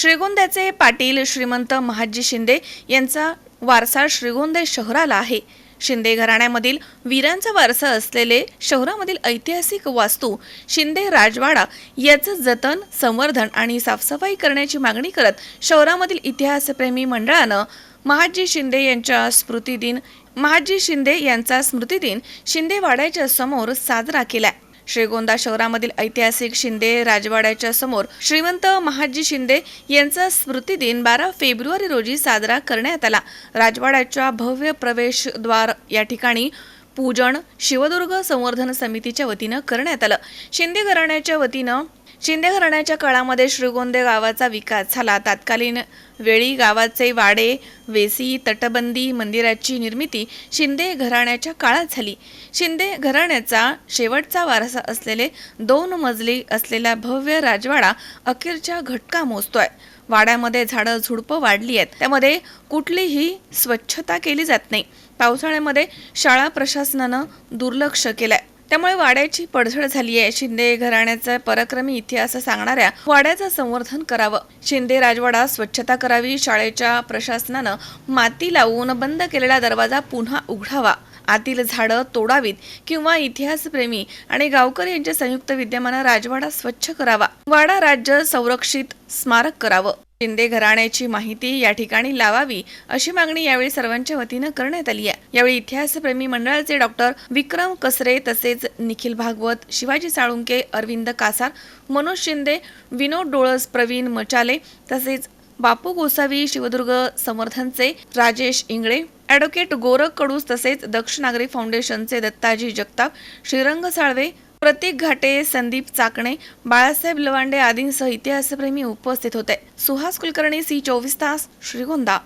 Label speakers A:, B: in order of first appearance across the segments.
A: श्रीगोंद्याचे पाटील श्रीमंत महाजी शिंदे यांचा वारसा श्रीगोंदे शहराला आहे. शिंदे घराण्यामधील वीरांचा वारसा असलेले शहरामधील ऐतिहासिक वास्तू शिंदे राजवाडा याचं जतन संवर्धन आणि साफसफाई करण्याची मागणी करत शहरामधील इतिहासप्रेमी मंडळानं महाजी शिंदे यांच्या स्मृतिदिन महाजी शिंदे यांचा स्मृतिदिन शिंदे वाड्याच्या समोर साजरा केलाय. श्रीगोंदा शहरामधील ऐतिहासिक शिंदे राजवाड्याच्या समोर श्रीमंत महाजी शिंदे यांचा स्मृतिदिन बारा फेब्रुवारी रोजी साजरा करण्यात आला. राजवाड्याच्या भव्य प्रवेशद्वार या ठिकाणी पूजन शिवदुर्ग संवर्धन समितीच्या वतीनं करण्यात आलं. शिंदे घराण्याच्या वतीनं शिंदे घराण्याच्या काळामध्ये श्रीगोंदे गावाचा विकास झाला. तत्कालीन वेळी गावाचे वाडे वेसी तटबंदी मंदिराची निर्मिती शिंदे घराण्याच्या काळात झाली. शिंदे घराण्याचा शेवटचा वारसा असलेले दोन मजली असलेला भव्य राजवाडा अखेरच्या घटका मोजतोय. वाड्यामध्ये झाडं झुडपं वाढली आहेत. त्यामध्ये कुठलीही स्वच्छता केली जात नाही. पावसाळ्यामध्ये शाळा प्रशासनानं दुर्लक्ष केलंय. त्यामुळे वाड्याची पडझड झाली आहे. शिंदे घराण्याचा पराक्रमी इतिहास सांगणाऱ्या वाड्याचं संवर्धन करावं. शिंदे राजवाडा स्वच्छता करावी शाळेच्या प्रशासनानं माती लावून बंद केलेला दरवाजा पुन्हा उघडावा. आतील झाडं तोडावीत किंवा इतिहासप्रेमी आणि गावकरी यांच्या संयुक्त विद्यमानं राजवाडा स्वच्छ करावा. वाडा राज्य संरक्षित स्मारक करावं. शिंदे घराण्याची माहिती या ठिकाणी लावावी अशी मागणी यावेळी सर्वांच्या वतीनं करण्यात आली आहे. यावेळी इतिहासप्रेमी मंडळाचे डॉक्टर विक्रम कसरे तसेच निखिल भागवत शिवाजी साळुंके अरविंद कासार मनोज शिंदे विनोद डोळस प्रवीण मचाले तसेच बापू गोसावी शिवदुर्ग समर्थनचे राजेश इंगळे ॲडव्होकेट गोरख कडूस तसेच दक्ष नागरी फाउंडेशनचे दत्ताजी जगताप श्रीरंग साळवे प्रतीक घाटे संदीप चाकणे बाळासाहेब लवांडे आदींसह इतिहासप्रेमी उपस्थित होते. सुहास कुलकर्णी सी चोवीस तास Shrigonda.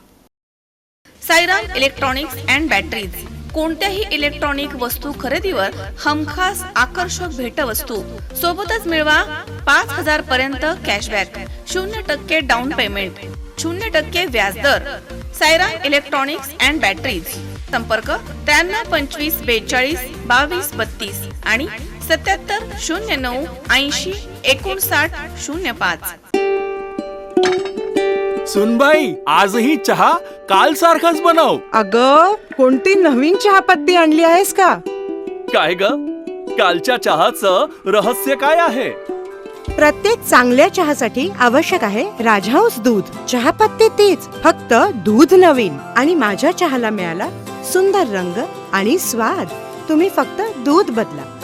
A: Sairam electronics and batteries. कोणत्याही इलेक्ट्रॉनिक वस्तू खरेदीवर हमखास आकर्षक भेटवस्तू. सोबतच मिळवा पाच हजार पर्यंत कॅशबॅक. शून्य टक्के डाऊन पेमेंट. शून्य टक्के व्याजदर सायराम इलेक्ट्रॉनिक्स अँड बॅटरीज. संपर्क त्र्याण्णव पंचवीस बेचाळीस बावीस बत्तीस आणि सत्याहत्तर शून्य नऊ ऐंशी एकोणसाठ शून्य पाच.
B: सुनबाई आजही चहा काल सारखाच बनव.
C: अग कोणती नवीन चहापत्ती आणली आहेस का?
B: काय ग? कालच्या चहाचं रहस्य काय आहे?
D: प्रत्येक चांगल्या चहासाठी आवश्यक आहे राजहंस दूध. चहापत्ती तीच फक्त दूध नवीन. आणि माझ्या चहाला मिळाला सुंदर रंग आणि स्वाद. तुम्ही फक्त दूध बदला.